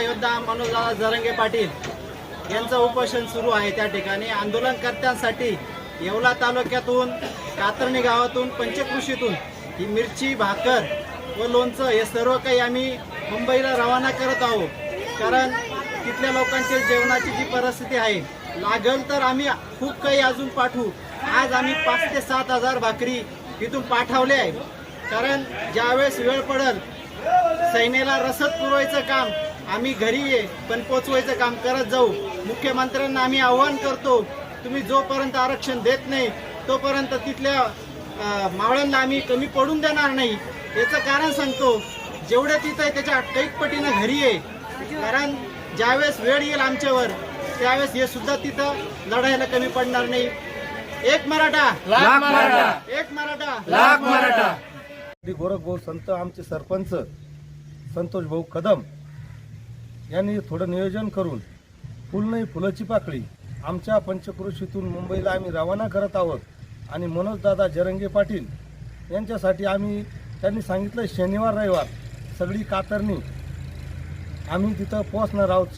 योद्धा मनोजदादा जरंगे पाटील यांचं उपोषण सुरू आहे त्या ठिकाणी. आंदोलनकर्त्यांसाठी येवला तालुक्यातून कातरणी गावातून पंचकृषीतून ही मिरची भाकर व लोणचं हे सर्व काही आम्ही मुंबईला रवाना करत आहोत. कारण तिथल्या लोकांची जेवणाची जी परिस्थिती आहे लागल तर आम्ही खूप काही अजून पाठवू. आज आम्ही पाच ते सात हजार भाकरी इथून पाठवले आहे कारण ज्यावेळेस वेळ पडल सैन्याला रसद पुरवायचं काम आम्ही घरी ये पण पोचवायचं काम करत जाऊ. मुख्यमंत्र्यांना आम्ही आव्हान करतो तुम्ही जोपर्यंत आरक्षण देत नाही तोपर्यंत तिथल्या मावळ्यांना आम्ही कमी पडून देणार नाही. याचं कारण सांगतो जेवढं तिथं आहे त्याच्या कैक पटीनं घरी आहे कारण ज्यावेळेस वेळ येईल आमच्यावर त्यावेळेस हे सुद्धा तिथं लढायला कमी पडणार नाही. एक मराठा. लाख मराठा. एक मराठा. लाख मराठा. गोरखभाऊ संत आमचे सरपंच संतोष भाऊ कदम यांनी थोडं नियोजन करून फुल नाही फुलाची पाकळी आमच्या पंचक्रोशीतून मुंबईला आम्ही रवाना करत आहोत. आणि मनोजदादा जरंगे पाटील यांच्यासाठी आम्ही त्यांनी सांगितलं शनिवार रविवार सगळी कातरणी आम्ही तिथं पोहोचणार आहोत.